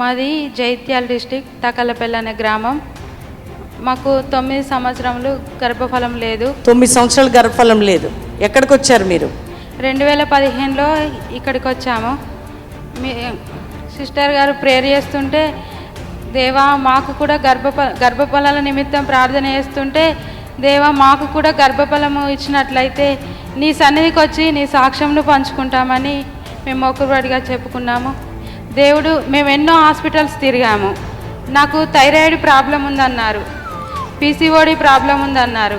మాది జైత్యాల డిస్టిక్ తకలపల్లి అనే గ్రామం. మాకు తొమ్మిది సంవత్సరములు గర్భఫలం లేదు. తొమ్మిది సంవత్సరాలు గర్భఫలం లేదు. ఎక్కడికి వచ్చారు మీరు? రెండు వేల పదిహేనులో ఇక్కడికి వచ్చాము మీ సిస్టర్ గారు ప్రేయర్ చేస్తుంటే దేవా మాకు కూడా గర్భఫ గర్భఫలాల నిమిత్తం ప్రార్థన చేస్తుంటే దేవా మాకు కూడా గర్భఫలము ఇచ్చినట్లయితే నీ సన్నిధికి వచ్చి నీ సాక్ష్యంను పంచుకుంటామని మేము మొక్కుబడిగా చెప్పుకున్నాము. దేవుడు మేము ఎన్నో హాస్పిటల్స్ తిరిగాము. నాకు థైరాయిడ్ ప్రాబ్లం ఉందన్నారు. పీసీఓడి ప్రాబ్లం ఉందన్నారు.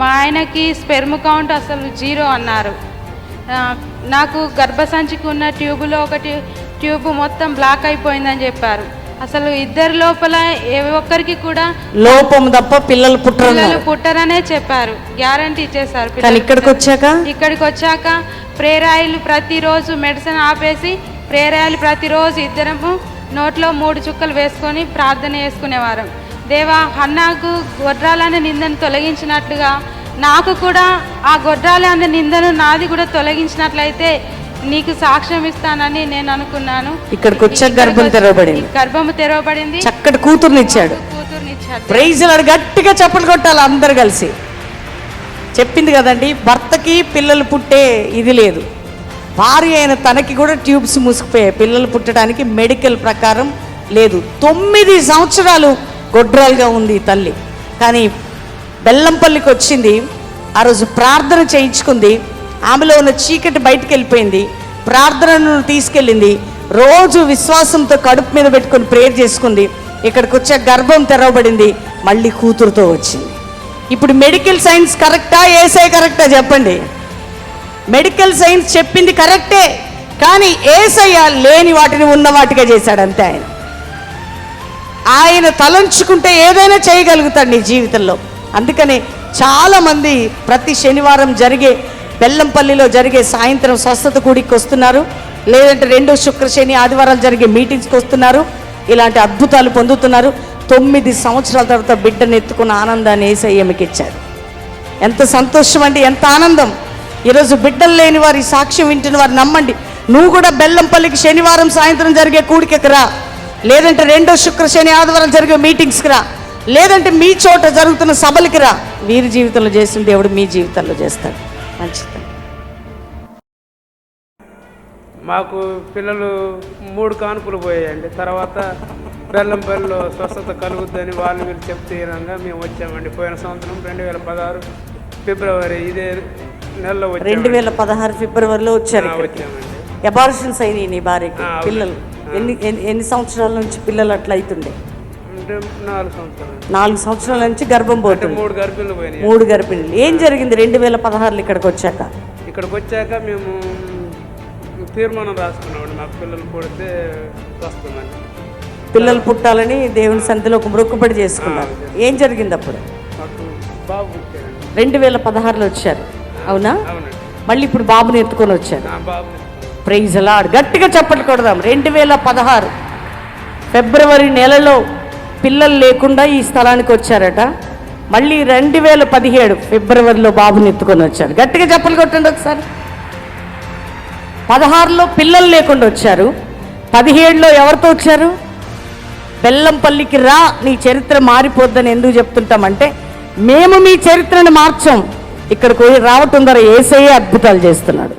మా ఆయనకి స్పెర్మ్ కౌంట్ అసలు జీరో అన్నారు. నాకు గర్భసంచికి ఉన్న ట్యూబులో ఒకటి ట్యూబ్ మొత్తం బ్లాక్ అయిపోయిందని చెప్పారు. అసలు ఇద్దరి లోపల ఏ ఒక్కరికి కూడా లోపం తప్ప పిల్లలు పుట్టరు పిల్లలు పుట్టరనే చెప్పారు. గ్యారంటీ ఇచ్చేసారు ఇక్కడికి వచ్చాక? ఇక్కడికి వచ్చాక ప్రేరాయిలు ప్రతిరోజు మెడిసిన్ ఆపేసి ప్రేరాయిలు ప్రతిరోజు ఇద్దరము నోట్లో మూడు చుక్కలు వేసుకొని ప్రార్థన చేసుకునేవారం. దేవా హన్నాకు గొడ్రాలనే నిందను తొలగించినట్లుగా నాకు కూడా ఆ గొడ్రాల నిందను నాది కూడా తొలగించినట్లయితే నీకు సాక్ష్యం ఇస్తానని నేను అనుకున్నాను. ఇక్కడికి వచ్చాక గర్భం తెరవబడింది. గర్భము తెరవబడింది. చక్కటి కూతుర్నిచ్చాడు కూతురునిచ్చాడు ప్రైజ్ గట్టిగా చప్పట్లు కొట్టాలి అందరు కలిసి. చెప్పింది కదండి భర్తకి పిల్లలు పుట్టే ఇది లేదు. భార్య అయిన తనకి కూడా ట్యూబ్స్ మూసుకుపోయాయి పిల్లలు పుట్టడానికి మెడికల్ ప్రకారం లేదు. తొమ్మిది సంవత్సరాలు గొడ్రాలుగా ఉంది తల్లి. కానీ బెల్లంపల్లికి వచ్చింది. ఆ రోజు ప్రార్థన చేయించుకుంది. ఆమెలో ఉన్న చీకటి బయటికి వెళ్ళిపోయింది. ప్రార్థనను తీసుకెళ్ళింది. రోజు విశ్వాసంతో కడుపు మీద పెట్టుకొని ప్రేయర్ చేసుకుంది. ఇక్కడికి వచ్చే గర్భం తెరవబడింది. మళ్ళీ కూతురుతో వచ్చింది. ఇప్పుడు మెడికల్ సైన్స్ కరెక్టా? ఏసఐ కరెక్టా? చెప్పండి. మెడికల్ సైన్స్ చెప్పింది కరెక్టే కానీ ఏసయ్య లేని వాటిని ఉన్న వాటిగా చేశాడు అంతే ఆయన. ఆయన తలంచుకుంటే ఏదైనా చేయగలుగుతాడు నీ జీవితంలో. అందుకనే చాలామంది ప్రతి శనివారం జరిగే బెల్లంపల్లిలో జరిగే సాయంత్రం స్వస్థత కూడికి వస్తున్నారు లేదంటే రెండో శుక్ర శని ఆదివారాలు జరిగే మీటింగ్స్కి వస్తున్నారు ఇలాంటి అద్భుతాలు పొందుతున్నారు. తొమ్మిది సంవత్సరాల తర్వాత బిడ్డను ఎత్తుకున్న ఆనందాన్ని ఏసయ్య మీకు ఇచ్చారు. ఎంత సంతోషం అండి ఎంత ఆనందం. ఈరోజు బిడ్డలు లేని వారి సాక్ష్యం వింటున్న వారు నమ్మండి. నువ్వు కూడా బెల్లంపల్లికి శనివారం సాయంత్రం జరిగే కూడికకు రా. లేదంటే రెండో శుక్ర శని ఆదివారం జరిగే మీటింగ్స్కి రా. లేదంటే మీ చోట జరుగుతున్న సభలకి రా. వీరి జీవితంలో చేసిన దేవుడు మీ జీవితంలో చేస్తాడు. మంచిది. మాకు పిల్లలు మూడు కానుకలు పోయాయండి. తర్వాత బెల్లంపల్లిలో స్వస్థత కలుగుద్దని వాళ్ళు మీరు చెప్తే విధంగా మేము వచ్చామండి. పోయిన సంవత్సరం రెండు వేల పదహారు ఫిబ్రవరి ఇదే రెండు వేల పదహారు ఫిబ్రవరిలో వచ్చారు ఇక్కడికి. అబార్షన్స్ అయినాయి నీ భార్యకి. పిల్లలు. ఎన్ని ఎన్ని- సంవత్సరాల నుంచి పిల్లలు అట్లా అవుతుండే? నాలుగు సంవత్సరాలు. నుంచి గర్భం పోతుంది. మూడు గర్భిణులు పోయినాయి. మూడు గర్భిణీలు. ఏం జరిగింది రెండు వేల పదహారులో ఇక్కడికి వచ్చాక? ఇక్కడికి వచ్చాక మేము తీర్మానం రాసుకున్నామండి. మాకు పిల్లలు పుడితే వస్తుందని పిల్లలు పుట్టాలని దేవుని సంధిలో ఒక మొక్కుబడి చేసుకున్నారు. ఏం జరిగింది అప్పుడు? రెండు వేల పదహారులో వచ్చారు. అవునా? మళ్ళీ ఇప్పుడు బాబుని ఎత్తుకొని వచ్చారు. నా బాబు ప్రైజ్ అలాడ్ గట్టిగా చప్పట్లు కొడదాం. రెండు వేల పదహారు ఫిబ్రవరి నెలలో పిల్లలు లేకుండా ఈ స్థలానికి వచ్చారట. మళ్ళీ రెండు వేల పదిహేడు ఫిబ్రవరిలో బాబుని ఎత్తుకొని వచ్చారు. గట్టిగా చప్పలు కొట్టండి ఒకసారి. పదహారులో పిల్లలు లేకుండా వచ్చారు. పదిహేడులో ఎవరితో వచ్చారు? బెల్లంపల్లికి రా నీ చరిత్ర మారిపోద్దని ఎందుకు చెప్తుంటామంటే మేము మీ చరిత్రను మార్చాం. ఇక్కడికి రావటం ద్వారా ఏసయ్యే అద్భుతాలు చేస్తున్నాడు.